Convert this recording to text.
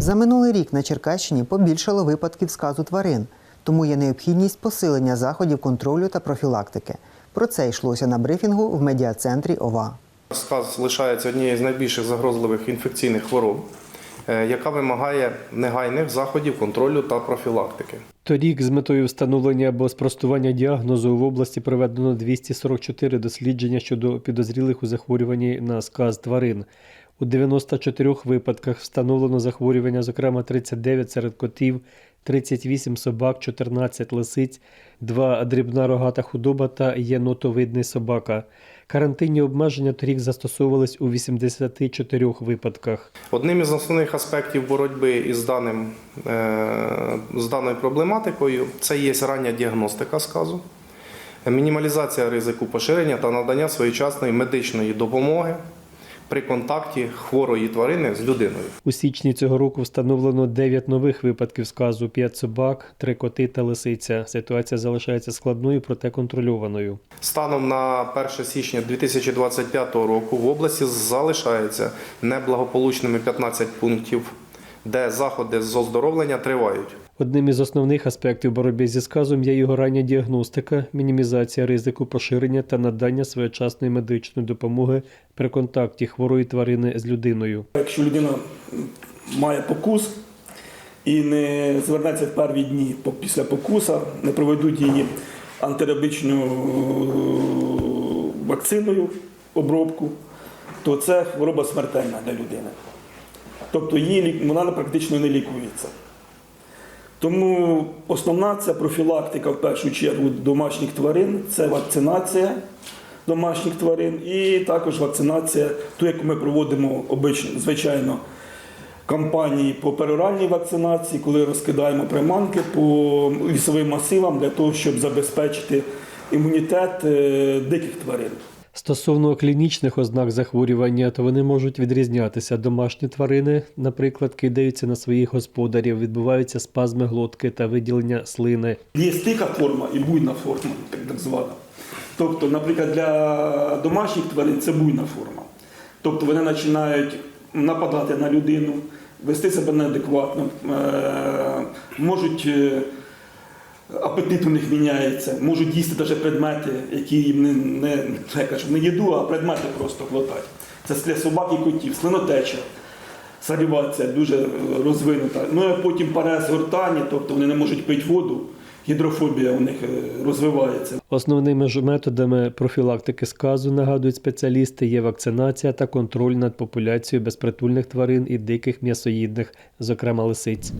За минулий рік на Черкащині побільшало випадків сказу тварин, тому є необхідність посилення заходів контролю та профілактики. Про це йшлося на брифінгу в медіа-центрі ОВА. Сказ лишається однією з найбільших загрозливих інфекційних хвороб, е, яка вимагає негайних заходів контролю та профілактики. Торік з метою встановлення або спростування діагнозу в області проведено 244 дослідження щодо підозрілих у захворюванні на сказ тварин. У 94 випадках встановлено захворювання, зокрема 39 серед котів, 38 собак, 14 лисиць, 2 дрібна рогата худоба та єнотовидний собака. Карантинні обмеження торік застосовувались у 84 випадках. Одним із основних аспектів боротьби із даним, е, з даною проблематикою це є рання діагностика сказу, мінімалізація ризику поширення та надання своєчасної медичної допомоги при контакті хворої тварини з людиною. У січні цього року встановлено 9 нових випадків сказу, 5 собак, 3 коти та лисиця. Ситуація залишається складною, проте контрольованою. Станом на 1 січня 2025 року в області залишається неблагополучними 15 пунктів, де заходи з оздоровлення тривають. Одним із основних аспектів боротьби зі сказом є його рання діагностика, мінімізація ризику поширення та надання своєчасної медичної допомоги при контакті хворої тварини з людиною. Якщо людина має покус і не звернеться в перві дні після покуса, не проведуть її антирабічну е, вакциною обробку, то це хвороба смертельна для людини. Тобто її, вона практично не лікується. Тому основна це профілактика в першу чергу домашніх тварин, це вакцинація домашніх тварин і також вакцинація, ту, яку ми проводимо обично, звичайно, кампанії по пероральній вакцинації, коли розкидаємо приманки по лісовим масивам для того, щоб забезпечити імунітет е, диких тварин. Стосовно клінічних ознак захворювання, то вони можуть відрізнятися. Домашні тварини, наприклад, кидаються на своїх господарів, відбуваються спазми глотки та виділення слини. Є стика форма і буйна форма, так, звана. Тобто, наприклад, для домашніх тварин це буйна форма. Тобто вони починають нападати на людину, вести себе неадекватно, е, можуть. Апетит у них міняється, можуть їсти навіть предмети, які їм не, не, я кажу, не їду, а предмети просто глотать. Це для собак і котів, слинотеча, салівація дуже розвинута. Ну а потім парез гортані, тобто вони не можуть пити воду, гідрофобія у них е, розвивається. Основними ж методами профілактики сказу, нагадують спеціалісти, є вакцинація та контроль над популяцією безпритульних тварин і диких м'ясоїдних, зокрема лисиць.